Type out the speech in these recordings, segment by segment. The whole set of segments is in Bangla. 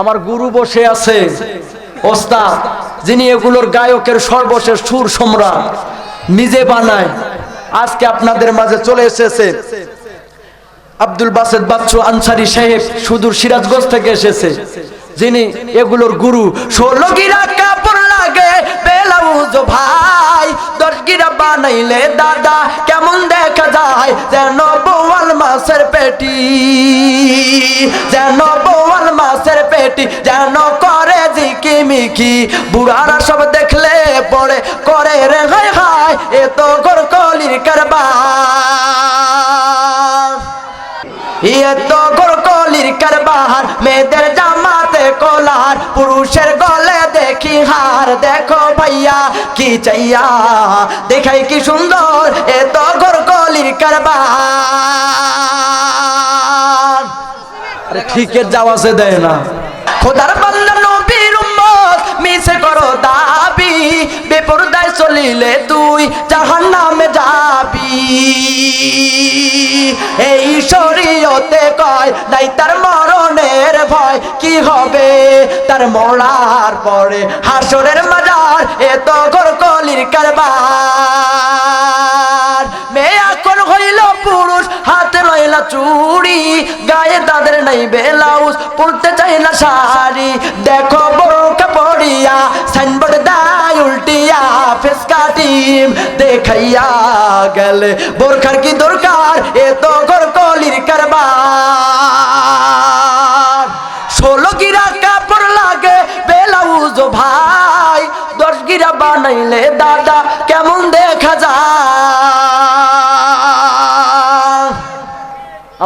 আমার গুরু বসে আছে। ওস্তাদ, যিনি এগুলোর গায়কের সর্বশেষ সুর সম্রাট, নিজে বানায়। আজকে আপনাদের মাঝে চলে এসেছে আব্দুল বাসেদ বাচ্চু আনসারি সাহেব, সুদূর সিরাজগঞ্জ থেকে এসেছে। যিনি এগুলোর গুরু। ষোলো গিরা কাপড় লাগে, বেলাউজ ভাই, দশ গিরা বানাইলে দাদা, কেমন দেখা যায়? যেন বোয়াল মাছের পেটি, যেন বোয়াল পেটি যেন করে জিকি মিকি বুড়ারা সব দেখলে পড়ে, করে রে হায় হায়, এ তো গোর কলির কারবার। ইয়ে তো গোরকলির কারবার, মেয়েদের জামাতে কোলার, পুরুষের গলে দেখি হার। দেখো ভাইয়া, কি চাইয়া? দেখাই কি সুন্দর, এ তো গোরকলির কারবার। আরে ঠিকের যাওয়াছে দেয় না। খোদার বান্দা নবীর উম্মত মিছে করো দাবি, বেপরদায় চলিলে তুই জাহান্নামে যাবি। এই শরীয়তে কয়, নাই তার মরণের ভয় কি হবে? তার মরার পরে হাসরের মাজার এত গরকলির কারবার। মেয়ে হইল পুরুষ, হাতে লইলা চুড়ি, গায়ে তাদের নাই বেলাউজ পড়তে চাই না শাড়ি। দেখো বোরকা পড়িয়া সাইনবোর্ড দায় উল্টিয়া ফেস কাটিম দেখাইয়া গেলে। বোরখার কি দরকার? এ তো গরকলির কারবার। ষোলো গিরা কাপড় লাগে বেলাউজ ভাই, দশ গিরা বানাইলে দাদা, কেমন দেখা যায়?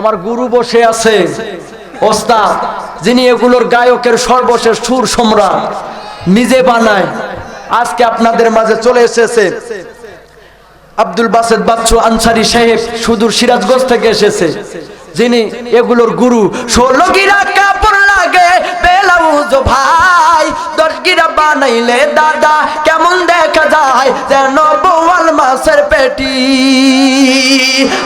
আমার গুরু বসে আছে। ওস্তাদ, যিনি এগুলোর গায়কের সর্বশেষ সুর সম্রাট, নিজে বানায়। আজকে আপনাদের মাঝে চলে এসেছে। আব্দুল বাসেদ বাচ্চু আনসারি সাহেব সুদূর সিরাজগঞ্জ থেকে এসেছে। যিনি এগুলোর গুরু। ষোলো গিরা কাপড় লাগে, বেলাউজ ভাই, দশ গিরা বানাইলে দাদা, কেমন যায়, যেন বোয়াল মাছের পেটি,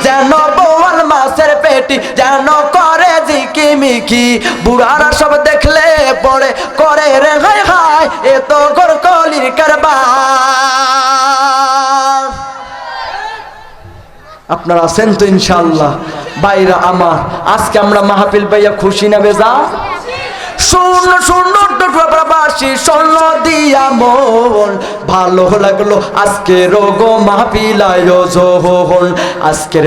যেন বোয়াল মাছের পেটি, যেন করে জিকি মিকি বুড়ারা সব দেখলে পড়ে, করে রে হায় হায়, এ তো গোরকলির কারবার। আপনারা আছেন তো ইনশাল্লাহ বাইরা আমার, আজকে আমরা মাহফিল পাইয়া খুশি না বেজা শূন্য শূন্য প্রবাসী স্বর্ণ দিয়া মন। ভালো লাগল আজকে রোগ মাহফিল আয়োজন। আজকের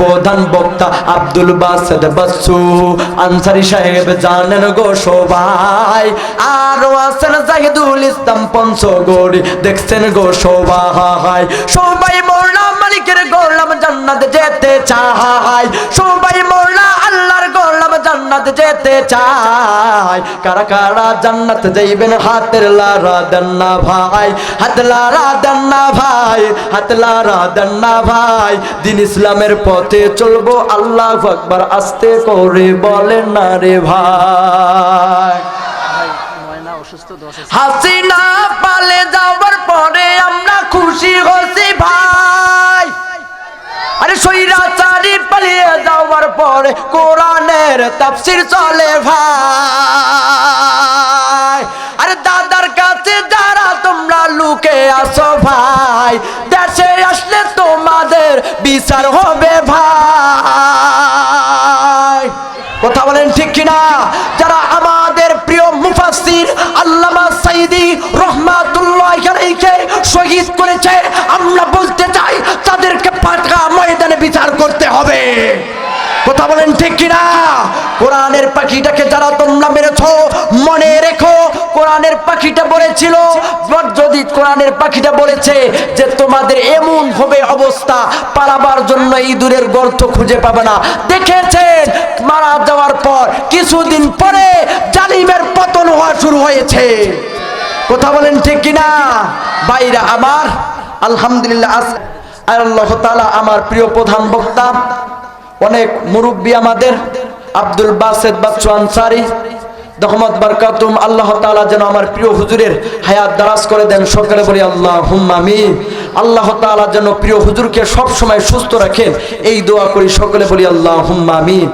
প্রধান বক্তা আব্দুল বাসেদ বাসু। আনসারি সাহেব জানেন গো সবাই। আরও জাহিদুল ইসলাম পঞ্চগড়ি। দেখছেন গো সবাই। সবাই মোল্লা মালিকের গোলাম জান্নাত যেতে চায়। সবাই জান্নাত যেতে চায়। কারা কারা জান্নাত যাইবেন? হাতের লারা দেন না ভাই, হাত লারা দেন না ভাই, হাত লারা দেন না ভাই। দিন ইসলামের পথে চলবো, আল্লাহ আকবার আস্তে করে বলেন না রে ভাই। হাসিনা পালে যাওয়ার পরে আমরা খুশি হচ্ছি ভাই। আরে সৈরাচারি পালিয়ে যাওয়ার পরে কোরআনের তাফসির চলে ভাই। আরে দাদার কাছে যারা তোমরা লুকে আসো ভাই, দেশে আসলে তোমাদের বিচার হবে ভাই। কথা বলেন ঠিক কিনা? যারা আমাদের প্রিয় মুফাসসির আল্লামা সাইদি রহমাতুল্লাহ শহীদ করেছে, আমরা বলতে চাই তাদেরকে পাকা ময়দানে বিচার করতে হবে। কথা বলেন ঠিক কিনা? কোরআনের পাখিটাকে যারা তোমরা মেরেছো, মনে রেখো, কোরআনের পাখিটা বলেছিল যদি কোরআনের পাখিটা বলেছে যে তোমাদের এমন হবে অবস্থা, পালাবার জন্য ইঁদুরের গর্ত খুঁজে পাবে না। দেখেছেন, মারা যাওয়ার পর কিছুদিন পরে জালিমের পতন হওয়া শুরু হয়েছে। কথা বলেন ঠিক কিনা? বাইরা আমার, আলহামদুলিল্লাহ আল্লাহ তাআলা আমার প্রিয় প্রধান বক্তা অনেক মুরব্বী আমাদের, আব্দুল বাসেদ বাচ্চু আনসারি দহমত বারকাতুম, আল্লাহ তালা যেন আমার প্রিয় হুজুরের হায়াত দারাজ করে দেন, সকালে বলি আল্লাহ হুম্মামি আল্লাহ তালা যেন প্রিয় হুজুরকে সবসময় সুস্থ রাখেন, এই দোয়া করি, সকলে বলি আল্লাহ হুম্মামিন